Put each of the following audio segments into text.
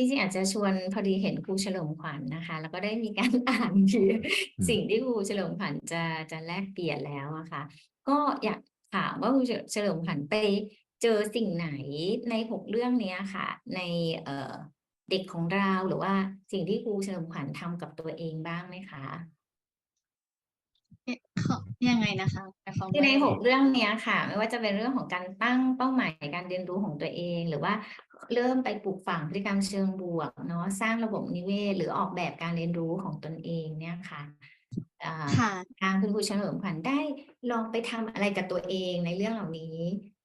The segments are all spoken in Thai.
จริงๆอาจจะชวนพอดีเห็นครูเฉลิมขวัญนะคะ แล้วก็ได้มีการอ่านคือสิ่งที่ครูเฉลิมขวัญจะจะแลกเปลี่ยนแล้วอะค่ะ ก็อยากถามว่าครูเฉลิมขวัญไปเจอสิ่งไหนในหกเรื่องเนี้ยค่ะ ในเอ่อเด็กของเราหรือว่าสิ่งที่ครูเฉลิมขวัญทำกับตัวเองบ้างไหมคะเขา ยังไงนะคะหมายความคือในว่าหกเรื่องเนี้ยค่ะ ไม่ว่าจะเป็นเรื่องของการตั้งเป้าหมายการเรียนรู้ของตัวเอง หรือว่าเริ่มไปปลูกฝังพฤติกรรมเชิงบวกเนาะสร้างระบบนิเวศ หรือออกแบบการเรียนรู้ของตนเองเนี่ยค่ะอ่าค่ะทางคุณครูเฉลิมขวัญได้ลองไปทำอะไรกับตัวเองในเรื่องเหล่านี้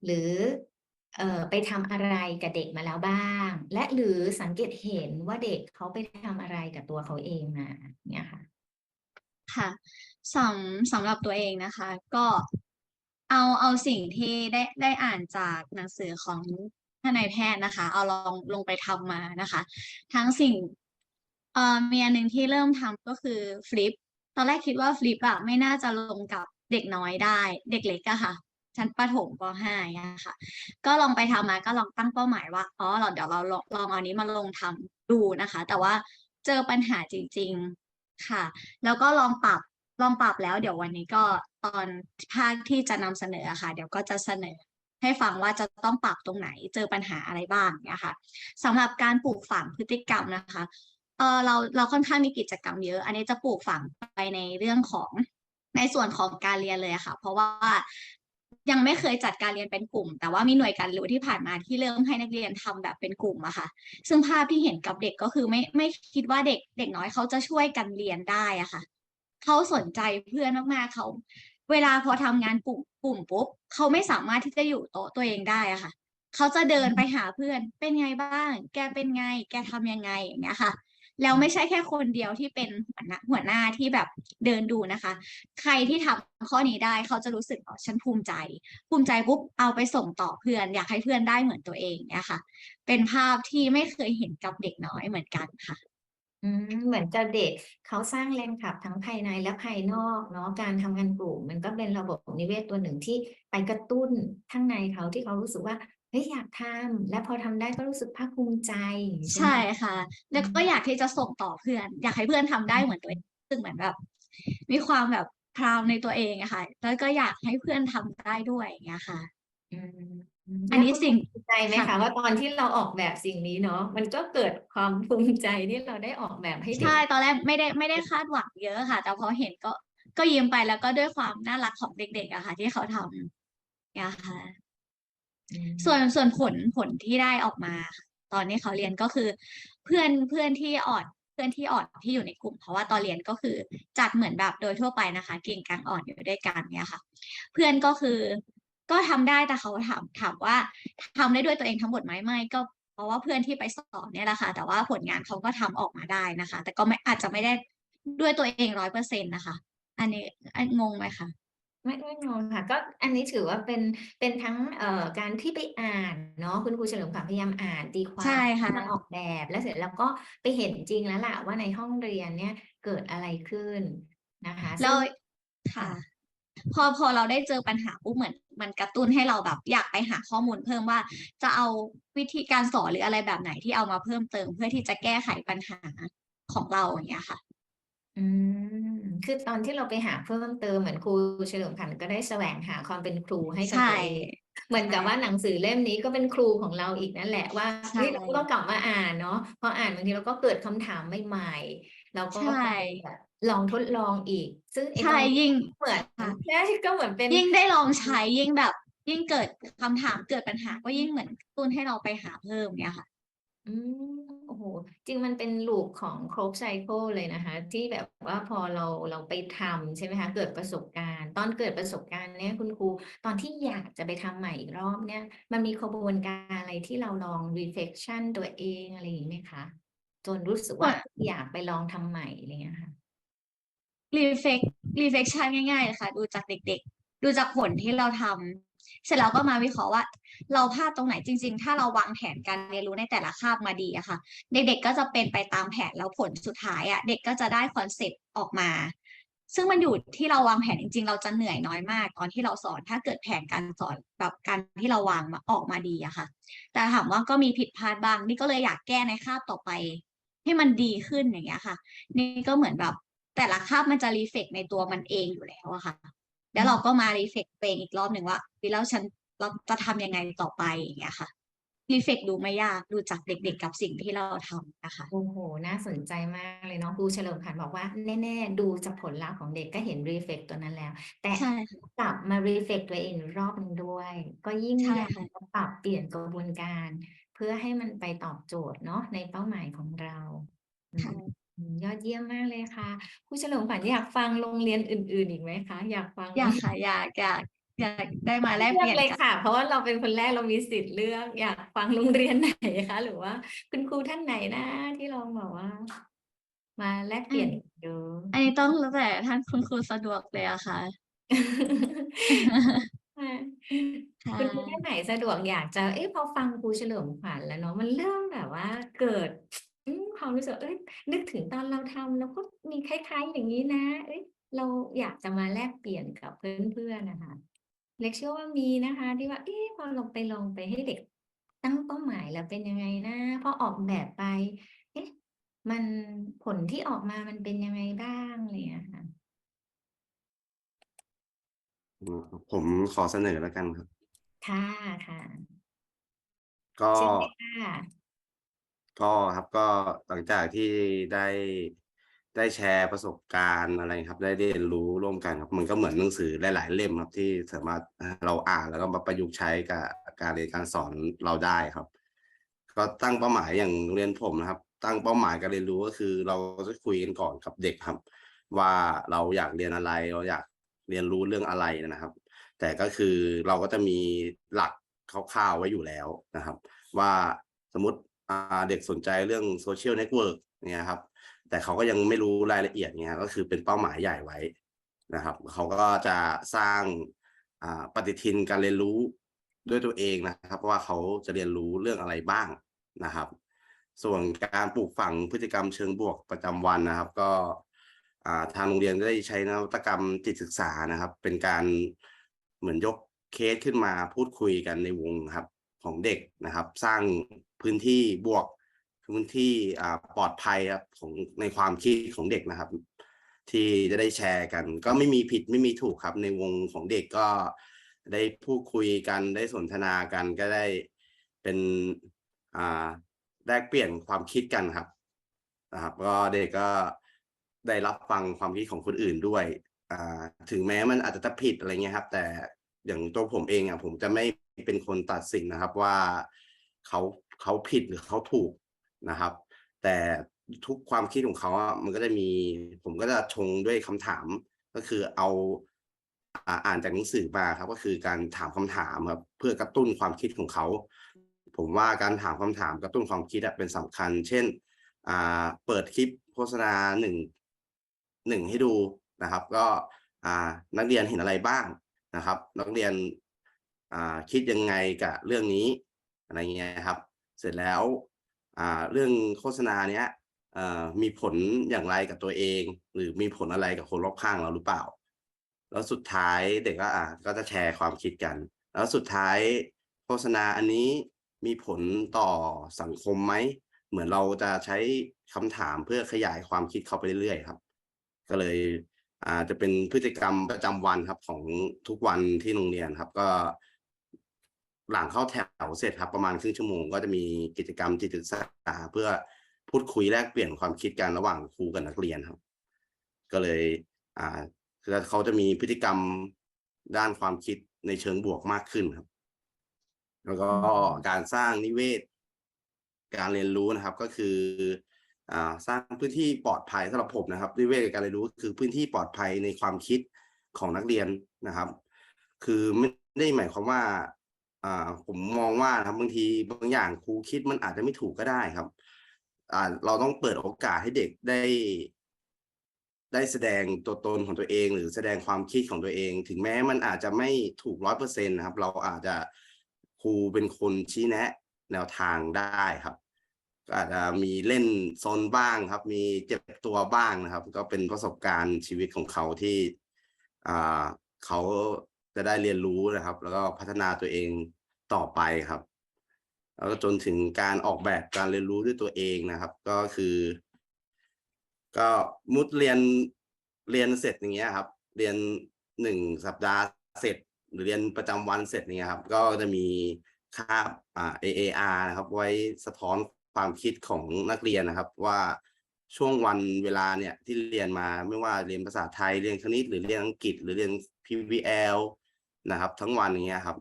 หรือเอ่อไปทำอะไรกับเด็กมาแล้วบ้าง และหรือสังเกตเห็นว่าเด็กเขาไปทำอะไรกับตัวเขาเองมาเนี่ยค่ะ ค่ะ สำสำหรับตัวเองนะคะ ก็เอาเอาสิ่งที่ได้ได้อ่านจากหนังสือของท่านนายแพทย์นะคะ เอาลองลงไปทำมานะคะ ทั้งสิ่งเอ่อมีอันหนึ่งที่เริ่มทำก็คือฟลิปตอนแรกคิดว่าฟลิปอะไม่น่าจะลงกับเด็กน้อยได้ เด็กเล็กอะค่ะชั้นประถมป .5 อะค่ะ ก็ลองไปทำมาก็ลองตั้งเป้าหมายว่าอ๋อเราเดี๋ยวเราลองลองเอานี้มาลงทำดูนะคะ แต่ว่าเจอปัญหาจริง ๆค่ะ แล้วก็ลองปรับ ลองปรับแล้ว เดี๋ยววันนี้ก็ตอนภาคที่จะนำเสนอค่ะ เดี๋ยวก็จะเสนอให้ฟังว่าจะต้องปรับตรงไหนเจอปัญหาอะไรบ้างเนี่ยค่ะสำหรับการปลูกฝังพฤติกรรมนะคะเออเราเราค่อนข้างมีกิจกรรมเยอะ อันนี้จะปลูกฝังไปในเรื่องของในส่วนของการเรียนเลยค่ะ เพราะว่ายังไม่เคยจัดการเรียนเป็นกลุ่ม แต่ว่ามีหน่วยการรู้ที่ผ่านมาที่เริ่มให้นักเรียนทำแบบเป็นกลุ่มอะค่ะ ซึ่งภาพที่เห็นกับเด็กก็คือไม่ไม่คิดว่าเด็กเด็กน้อยเขาจะช่วยกันเรียนได้อะค่ะ เขาสนใจเพื่อนมากๆเขาเวลาพอทำงานกลุ่มกลุ่มปุ๊บเขาไม่สามารถที่จะอยู่โต๊ะตัวเองได้อะค่ะเขาจะเดินไปหาเพื่อนเป็นไงบ้าง แกเป็นไง แกทำยังไงอย่างเงี้ยค่ะแล้วไม่ใช่แค่คนเดียวที่เป็นหัวหน้าหัวหน้าที่แบบเดินดูนะคะ ใครที่ทำข้อนี้ได้เขาจะรู้สึกอ๋อฉันภูมิใจ ภูมิใจปุ๊บเอาไปส่งต่อเพื่อน อยากให้เพื่อนได้เหมือนตัวเองเนี่ยค่ะ เป็นภาพที่ไม่เคยเห็นกับเด็กน้อยเหมือนกันค่ะ อืม เหมือนกับเด็กเขาสร้างแรงขับทั้งภายในและภายนอกเนาะ การทำงานกลุ่มมันก็เป็นระบบนิเวศตัวหนึ่งที่ไปกระตุ้นข้างในเขาที่เขารู้สึกว่า เฮ้ย อยากทำและพอทำได้ก็รู้สึกภาคภูมิใจอย่างนี้ใช่ใช่คะค่ะแล้วก็อยากที่จะส่งต่อเพื่อน อยากให้เพื่อนทำได้เหมือนตัวเองซึ่งเหมือนแบบ มีความแบบพราวในตัวเองอะค่ะ แล้วก็อยากให้เพื่อนทำได้ด้วยอย่างเงี้ยค่ะ อืม อันนี้แล้วคุณสิ่งภูมิใจไหมค่ะคะว่าตอนที่เราออกแบบสิ่งนี้เนาะมันก็เกิดความภูมิใจที่เราได้ออกแบบให้เด็กใช่ตอนแรกไม่ได้ไม่ได้คาดหวังเยอะค่ะ แต่พอเห็นก็ก็ยิ้มไปแล้วก็ด้วยความน่ารักของเด็กๆอะค่ะ ที่เขาทำเนี่ยค่ะอืมส่วนส่วนผลผลที่ได้ออกมาค่ะตอนนี้เขาเรียนก็คือ เพื่อนเพื่อนที่อ่อนเพื่อนที่อ่อนที่อยู่ในกลุ่ม เพราะว่าตอนเรียนก็คือจัดเหมือนแบบโดยทั่วไปนะคะ เก่งกลางอ่อนอยู่ด้วยกันเนี่ยค่ะ เพื่อนก็คือ ก็ทำได้แต่เขาถามถามว่าทำได้ด้วยตัวเองทั้งหมดไหมไม่ก็เพราะว่าเพื่อนที่ไปสอนเนี่ยแหละค่ะ แต่ว่าผลงานเขาก็ทำออกมาได้นะคะ แต่ก็ไม่อาจจะไม่ได้ด้วยตัวเองร้อยเปอร์เซ็นต์นะคะ อันนี้อันงงไหมคะไม่ไม่งงค่ะก็อันนี้ถือว่าเป็นเป็นทั้งเอ่อการที่ไปอ่านเนาะคุณครูเฉลิมขวัญพยายามอ่านตีควาใช่มค่ะมาออกแบบแล้วเสร็จแล้วก็ไปเห็นจริงแล้วล่ะว่าในห้องเรียนเนี่ยเกิดอะไรขึ้นนะคะแล้วซึ่งค่ะ พอพอเราได้เจอปัญหาปุ๊บเหมือนมันกระตุ้นให้เราแบบอยากไปหาข้อมูลเพิ่มว่าจะเอาวิธีการสอนหรืออะไรแบบไหนที่เอามาเพิ่มเติมเพื่อที่จะแก้ไขปัญหาของเราอย่างเงี้ยค่ะ อืมคือตอนที่เราไปหาเพิ่มเติมเหมือนครูเฉลิมขวัญก็ได้แสวงหาความเป็นครูให้กับใช่ตัวเองเหมือนกับว่าหนังสือเล่มนี้ก็เป็นครูของเราอีกนั่นแหละว่าใช่เฮ้ยเราก็กลับมาอ่านเนาะพออ่านบางทีเราก็เกิดคำถามใหม่ๆเราก็ใช่ไปแบบ ลองทดลองอีก ซึ่งไอ้ตใช่รงนี้ยิ่งเหมือนค่ะใช่ก็เหมือนเป็น ยิ่งได้ลองใช้ยิ่งแบบ ยิ่งเกิดคำถามเกิดปัญหาก็ยิ่งเหมือนกระตุ้นให้เราไปหาเพิ่มเนี่ยค่ะ อืมโอ้โหจริงมันเป็นลูปของโครบไซเคิลเลยนะคะ ที่แบบว่าพอเราเราไปทำใช่ไหมคะ เกิดประสบการณ์ ตอนเกิดประสบการณ์เนี่ยคุณครู ตอนที่อยากจะไปทำใหม่อีกรอบเนี่ย มันมีกระบวนการอะไรที่เราลอง reflection ตัวเองอะไรอย่างนี้ไหมคะ จนรู้สึกว่าค่ะอยากไปลองทำใหม่อะไรอย่างเงี้ยค่ะ รีเฟกรีเฟกชันง่ายๆเลยค่ะ ดูจากเด็ก ๆ ดูจากผลที่เราทำเสร็จแล้วก็มาวิเคราะห์ว่า เราพลาดตรงไหนจริง ๆ ถ้าเราวางแผนการเรียนรู้ในแต่ละคาบมาดีอะค่ะ เด็กๆก็จะเป็นไปตามแผนแล้วผลสุดท้ายอะเด็กก็จะได้คอนเซปต์ออกมา ซึ่งมันอยู่ที่เราวางแผนจริง ๆ เราจะเหนื่อยน้อยมาก ตอนที่เราสอนถ้าเกิดแผนการสอนแบบการที่เราวางมาออกมาดีอะค่ะ แต่ถามว่าก็มีผิดพลาดบ้าง นี่ก็เลยอยากแก้ในคาบต่อไป ให้มันดีขึ้นอย่างเงี้ยค่ะ นี่ก็เหมือนแบบ แต่ละคาบมันจะรีเฟกในตัวมันเองอยู่แล้วอะค่ะ แล้วเราก็มารีเฟกตัวเองอีกรอบหนึ่งว่าวิแล้วฉันเราจะทำยังไงต่อไปอย่างเงี้ยค่ะรีเฟกดูไม่ยากดูจากเด็กๆกับสิ่งที่เราทำนะคะ โอ้โห น่าสนใจมากเลยเนาะครูเฉลิมพันธ์บอกว่า แน่ๆ ดูจากผลลัพธ์ของเด็กก็เห็นรีเฟกตัวนั้นแล้ว แต่ใช่ค่ะกลับมารีเฟกตัวเองอีกรอบหนึ่งด้วย ก็ยิ่งใช่อยากค่ะจะปรับเปลี่ยนกระบวนการ เพื่อให้มันไปตอบโจทย์เนาะในเป้าหมายของเราอืค่ะมอืม ยอดเยี่ยมมากเลยค่ะครูเฉลิมขวัญอยากฟังโรงเรียนอื่น ๆ อีกไหมคะ อยากฟังอยากค่ะอยากอยากอยากได้มาแลกเลืเปอกลี่ยนเลยกันค่ะ เพราะว่าเราเป็นคนแรกเรามีสิทธิ์เลือกอยากฟังโรงเรียนไหนคะ หรือว่าคุณครูท่านไหนนะ ที่ลองแบบว่า มาแลกเปลี่ยนดูอันนี้ต้องแล้วแต่ท่านคุณครูสะดวกเลยอะค่ะค่ะค่ะคุณครูท่านไหนสะดวกอยากจะเอ๊ะพอฟังครูเฉลิมขวัญแล้วเนาะมันเริ่มแบบว่าเกิดอืม ความรู้สึกเอ้ยนึกถึงตอนเราทำเราก็มีคล้าย ๆ อย่างนี้นะ เอ้ยเราอยากจะมาแลกเปลี่ยนกับเพื่อนๆนะคะเล็กเชื่อว่ามีนะคะ ที่ว่าเอ๊ะพอเราไปลองไปให้เด็กตั้งเป้าหมายแล้วเป็นยังไงนะพอออกแบบไป เอ๊ะมันผลที่ออกมามันเป็นยังไงบ้างอะไรอย่างเงี้ยค่ะอืมผมขอเสนอแล้วกันครับ ค่ะค่ะก็เชิญเลยค่ะ ก็ครับก็หลังจากที่ได้ได้แชร์ประสบการณ์อะไรครับ ได้เรียนรู้ร่วมกันครับ มันก็เหมือนหนังสือหลาย ๆ เล่มครับ ที่สามารถเราอ่านแล้วก็มาประยุกต์ใช้กับการเรียนการสอนเราได้ครับ ก็ตั้งเป้าหมายอย่างโรงเรียนผมนะครับ ตั้งเป้าหมายการเรียนรู้ก็คือ เราจะคุยกันก่อนกับเด็กครับ ว่าเราอยากเรียนอะไรเราอยากเรียนรู้เรื่องอะไรนะครับ แต่ก็คือเราก็จะมีหลักคร่าวๆไว้อยู่แล้วนะครับ ว่าสมมติ เด็กสนใจเรื่องโซเชียลเน็ตเวิร์กเนี่ยครับ แต่เขาก็ยังไม่รู้รายละเอียดเนี่ยก็คือเป็นเป้าหมายใหญ่ไว้นะครับเขาก็จะสร้างปฏิทินการเรียนรู้ด้วยตัวเองนะครับว่าเขาจะเรียนรู้เรื่องอะไรบ้างนะครับ ส่วนการปลูกฝังพฤติกรรมเชิงบวกประจำวันนะครับ ก็ทางโรงเรียนได้ใช้นวัตกรรมจิตศึกษานะครับ เป็นการเหมือนยกเคสขึ้นมาพูดคุยกันในวงครับของเด็กนะครับ สร้างพื้นที่บวกพื้นที่ปลอดภัยครับของในความคิดของเด็กนะครับ ที่จะได้แชร์กัน ก็ไม่มีผิดไม่มีถูกครับ ในวงของเด็กก็ได้พูดคุยกันได้สนทนากันก็ได้เป็นอ่าแลกเปลี่ยนความคิดกันครับนะครับ ก็เด็กก็ได้รับฟังความคิดของคนอื่นด้วยอ่าถึงแม้มันอาจจะผิดอะไรเงี้ยครับ แต่อย่างตัวผมเองอะผมจะไม่เป็นคนตัดสินนะครับว่าเขา เขาผิดหรือเขาถูกนะครับ แต่ทุกความคิดของเขาอะมันก็จะมี ผมก็จะชงด้วยคำถาม ก็คือเอาอ่านจากหนังสือมาครับ ก็คือการถามคำถามครับเพื่อกระตุ้นความคิดของเขา ผมว่าการถามคำถามกระตุ้นความคิดอะเป็นสำคัญ เช่นอ่าเปิดคลิปโฆษณาหนึ่งหนึ่งให้ดูนะครับ ก็อ่านักเรียนเห็นอะไรบ้างนะครับ นักเรียนอ่าคิดยังไงกับเรื่องนี้อะไรเงี้ยครับ ร็จแล้วอ่าเรื่องโฆษณาเนี้ยมีผลอย่างไรกับตัวเอง หรือมีผลอะไรกับคนรอบข้างเราหรือเปล่า แล้วสุดท้ายเด็กก็อ่าก็จะแชร์ความคิดกัน แล้วสุดท้ายโฆษณาอันนี้มีผลต่อสังคมไหม เหมือนเราจะใช้คำถามเพื่อขยายความคิดเขาไปเรื่อยๆครับ ก็เลยอ่าจะเป็นพฤติกรรมประจำวันครับของทุกวันที่โรงเรียนครับ ก็ หลังเข้าแถวเสร็จครับประมาณครึ่งชั่วโมงก็จะมีกิจกรรมจิตศึกษาเพื่อพูดคุยแลกเปลี่ยนความคิดกันระหว่างครูกับนักเรียนครับ ก็เลยอ่าคือเขาจะมีพฤติกรรมด้านความคิดในเชิงบวกมากขึ้นครับ แล้วก็การสร้างนิเวศ การเรียนรู้นะครับ ก็คืออ่าสร้างพื้นที่ปลอดภัยสำหรับผมนะครับ นิเวศการเรียนรู้คือพื้นที่ปลอดภัยในความคิดของนักเรียนนะครับ คือไม่ได้หมายความว่า อ่าผมมองว่านะครับบางทีบางอย่างครูคิดมันอาจจะไม่ถูกก็ได้ครับ อ่าเราต้องเปิดโอกาสให้เด็กได้ ได้แสดงตัวตนของตัวเอง หรือแสดงความคิดของตัวเอง ถึงแม้มันอาจจะไม่ถูกร้อยเปอร์เซ็นต์นะครับ เราอาจจะครูเป็นคนชี้แนะ แนวทางได้ครับอาจจะมีเล่นซนบ้างครับ มีเจ็บตัวบ้างนะครับ ก็เป็นประสบการณ์ชีวิตของเขาที่อ่าเขา จะได้เรียนรู้นะครับ แล้วก็พัฒนาตัวเองต่อไปครับ แล้วก็จนถึงการออกแบบการเรียนรู้ด้วยตัวเองนะครับ ก็คือ ก็มุดเรียนเรียนเสร็จอย่างเงี้ยครับ เรียนหนึ่งสัปดาห์เสร็จ หรือเรียนประจำวันเสร็จเนี่ยครับ ก็จะมีคาบอ่า AAR นะครับ ไว้สะท้อนความคิดของนักเรียนนะครับ ว่าช่วงวันเวลาเนี่ยที่เรียนมาไม่ว่าเรียนภาษาไทยเรียนคณิตหรือเรียนอังกฤษ หรือเรียน PBL นะครับ ทั้งวันอย่างเงี้ยครับ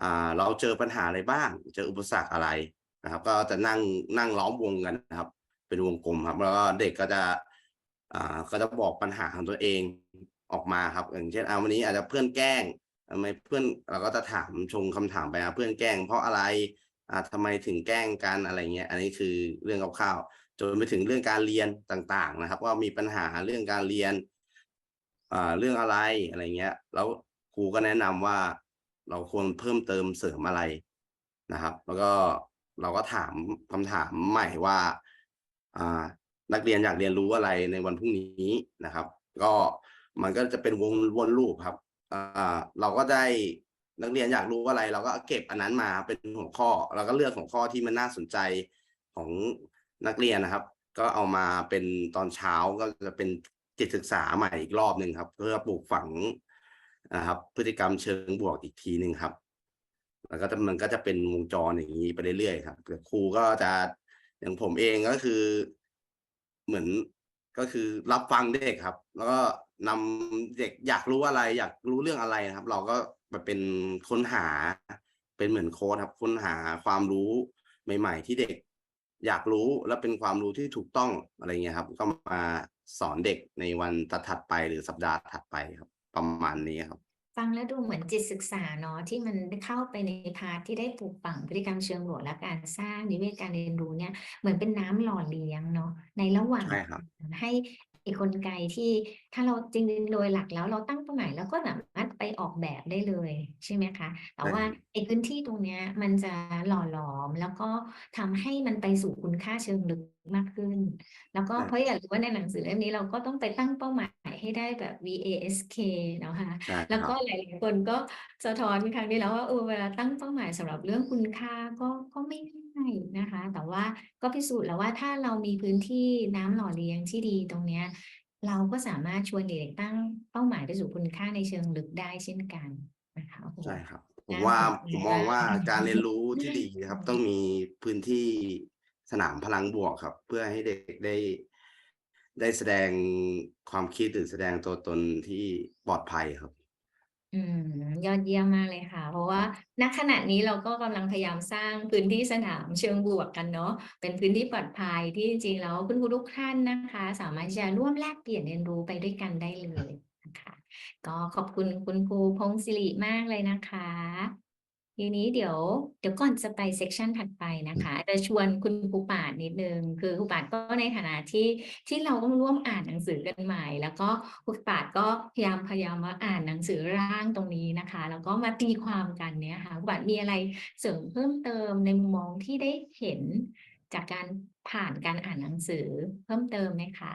อ่าเราเจอปัญหาอะไรบ้าง เจออุปสรรคอะไรนะครับ ก็จะนั่งนั่งล้อมวงกันนะครับ เป็นวงกลมครับ แล้วก็เด็กก็จะอ่าก็จะบอกปัญหาของตัวเองออกมาครับอย่างเช่นอ่าวันนี้อาจจะเพื่อนแกล้งทำไมเพื่อนเราก็จะถามชงคำถามไปอะเพื่อนแกล้ง เพราะอะไรอ่าทำไมถึงแกล้งกันอะไรเงี้ย อันนี้คือเรื่องคร่าวๆจนไปถึงเรื่องการเรียนต่าง ๆ นะครับ ว่ามีปัญหาเรื่องการเรียนอ่าเรื่องอะไรอะไรเงี้ย แล้ว ครูก็แนะนำว่าเราควรเพิ่มเติมเสริมอะไรนะครับ แล้วก็เราก็ถามคำถามใหม่ว่าอ่านักเรียนอยากเรียนรู้อะไรในวันพรุ่งนี้นะครับ ก็มันก็จะเป็นวงวนลูปครับอ่าเราก็ได้นักเรียนอยากรู้อะไร เราก็เก็บอันนั้นมาเป็นหัวข้อ เราก็เลือกหัวข้อที่มันน่าสนใจของนักเรียนนะครับ ก็เอามาเป็นตอนเช้าก็จะเป็นจิตศึกษาใหม่อีกรอบหนึ่งครับ เพื่อปลูกฝัง นะครับ พฤติกรรมเชิงบวกอีกทีหนึ่งครับ แล้วก็มันก็จะเป็นวงจรอย่างนี้ไปเรื่อยๆครับแต่ครูก็จะอย่างผมเองก็คือ เหมือนก็คือรับฟังเด็กครับ แล้วก็นำเด็กอยากรู้อะไร อยากรู้เรื่องอะไรนะครับ เราก็มาเป็นค้นหา เป็นเหมือนโค้ดครับค้นหาความรู้ใหม่ ๆ ที่เด็ก อยากรู้และเป็นความรู้ที่ถูกต้องอะไรเงี้ยครับ ก็มาสอนเด็กในวันถัดไปหรือสัปดาห์ถัดไปครับ ประมาณนี้ครับ ฟังแล้วดูเหมือนจิตศึกษาเนาะที่มันได้เข้าไปในพาร์ทที่ได้ปลูกฝังพฤติกรรมเชิงบวกและการสร้างนิเวศการเรียนรู้เนี่ยเหมือนเป็นน้ำหล่อเลี้ยงเนาะในระหว่างใช่ครับ ให้ไอ้กลไกที่ถ้าเราจริงๆโดยหลักแล้วเราตั้งเป้าหมายแล้วก็สามารถไป ออกแบบได้เลยใช่ไหมคะ แต่ใช่ว่าไอ้พื้นที่ตรงเนี้ยมันจะหล่อหลอมแล้วก็ทำให้มันไปสู่คุณค่าเชิงลึกมากขึ้น แล้วก็ใช่เพราะอยากรู้ว่าในหนังสือเล่มนี้เราก็ต้องไปตั้งเป้าหมายให้ได้แบบ VASK เนาะค่ะใช่แล้วครัก็บหลายๆคนก็สะท้อนครั้งที่แล้วว่าเออเวลาตั้งเป้าหมายสำหรับเรื่องคุณค่าก็ก็ไม่ง่ายนะคะ แต่ว่าก็พิสูจน์แล้วว่าถ้าเรามีพื้นที่น้ำหล่อเลี้ยงที่ดีตรงเนี้ย เราก็สามารถชวนเด็กๆตั้งเป้าหมายไปสู่คุณค่าในเชิงลึกได้เช่นกันนะคะโอ้โหใช่ครับผมน่าว่าสนใจผมมองว่ามากการเรียนรู้ที่ดีครับ ต้องมีพื้นที่สนามพลังบวกครับ เพื่อให้เด็กได้ ได้แสดงความคิดหรือแสดงตัวตนที่ปลอดภัยครับ อืมยอดเยี่ยมมากเลยค่ะ เพราะว่าณขณะนี้เราก็กำลังพยายามสร้างพื้นที่สนามเชิงบวกกันเนาะเป็นพื้นที่ปลอดภัยที่จริงๆแล้วคุณครูทุกท่านนะคะ สามารถจะร่วมแลกเปลี่ยนเรียนรู้ไปด้วยกันได้เลยนะคะ ก็ขอบคุณคุณครูพงศิริมากเลยนะคะ ทีนี้เดี๋ยวเดี๋ยวก่อนจะไปเซสชันถัดไปนะคะจะชวนคุณครูปาดนิดนึง คือครูปาดก็ในฐานะที่ที่เราต้องร่วมอ่านหนังสือกันใหม่ แล้วก็ครูปาดก็พยายามพยายามมาอ่านหนังสือร่างตรงนี้นะคะ แล้วก็มาตีความกันเนี่ยค่ะครูปาดมีอะไรเสริมเพิ่มเติมในมุมมองที่ได้เห็นจากการผ่านการอ่านหนังสือเพิ่มเติมไหมคะ